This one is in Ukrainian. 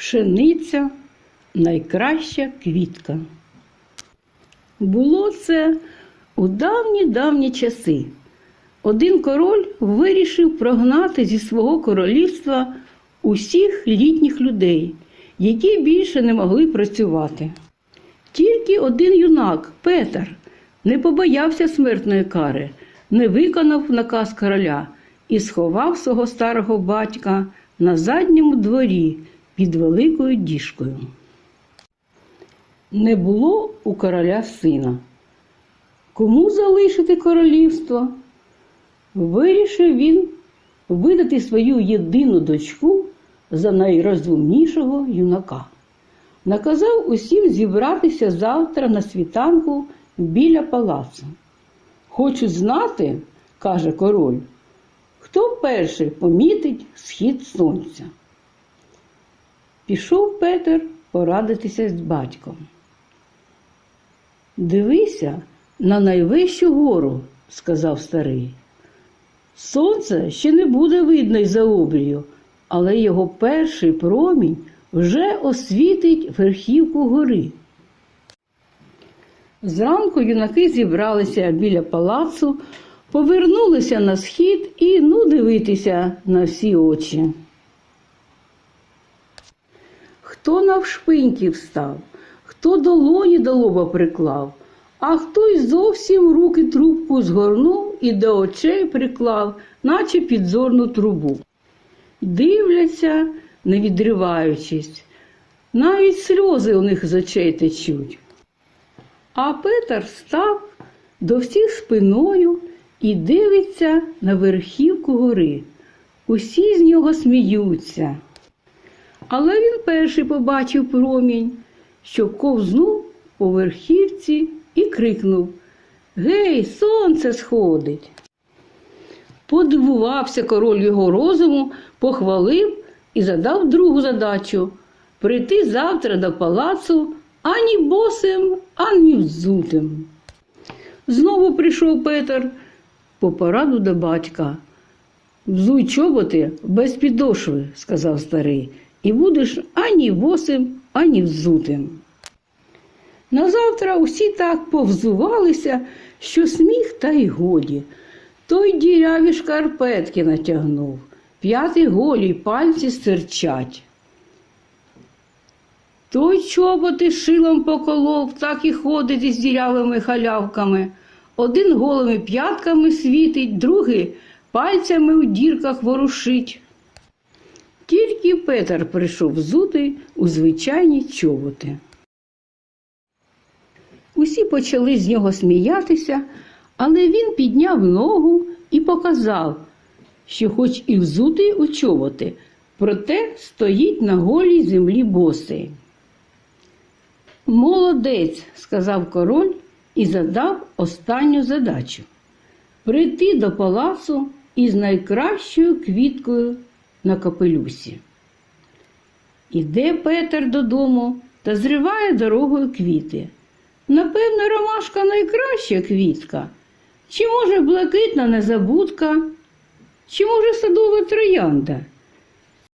Пшениця найкраща квітка. Було це у давні давні часи. Один король вирішив прогнати зі свого королівства усіх літніх людей, які більше не могли працювати. Тільки один юнак, Петер, не побоявся смертної кари, не виконав наказ короля і сховав свого старого батька на задньому дворі під великою діжкою. Не було у короля сина. Кому залишити королівство? Вирішив він видати свою єдину дочку за найрозумнішого юнака. Наказав усім зібратися завтра на світанку біля палацу. Хочу знати, каже король, хто перший помітить схід сонця. Пішов Петер порадитися з батьком. Дивися на найвищу гору, сказав старий. Сонце ще не буде видно й за обрію, але його перший промінь вже освітить верхівку гори. Зранку юнаки зібралися біля палацу, повернулися на схід і ну дивитися на всі очі. Хто навшпиньки встав, хто долоні до лоба приклав, а хто й зовсім руки трубку згорнув і до очей приклав, наче підзорну трубу. Дивляться, не відриваючись, навіть сльози у них з очей течуть. А Петер став до всіх спиною і дивиться на верхівку гори. Усі з нього сміються. Але він перший побачив промінь, що ковзнув по верхівці і крикнув Гей, сонце сходить. Подивувався король його розуму, похвалив і задав другу задачу прийти завтра до палацу ані босим, ані взутим. Знову прийшов Петер по пораду до батька. Взуй чоботи без підошви, сказав старий, і будеш ані босим, ані взутим. Назавтра усі так повзувалися, що сміх та й годі. Той діряві шкарпетки натягнув, п'яти голі пальці стирчать. Той чоботи шилом поколов, так і ходить із дірявими халявками. Один голими п'ятками світить, другий пальцями у дірках ворушить. Тільки Петер прийшов взутий у звичайні чоботи. Усі почали з нього сміятися, але він підняв ногу і показав, що хоч і взутий у чоботи, проте стоїть на голій землі босий. Молодець, сказав король і задав останню задачу прийти до палацу із найкращою квіткою на капелюсі. Іде Петер додому та зриває дорогою квіти. Напевно, ромашка найкраща квітка. Чи може блакитна незабудка, чи може садова троянда?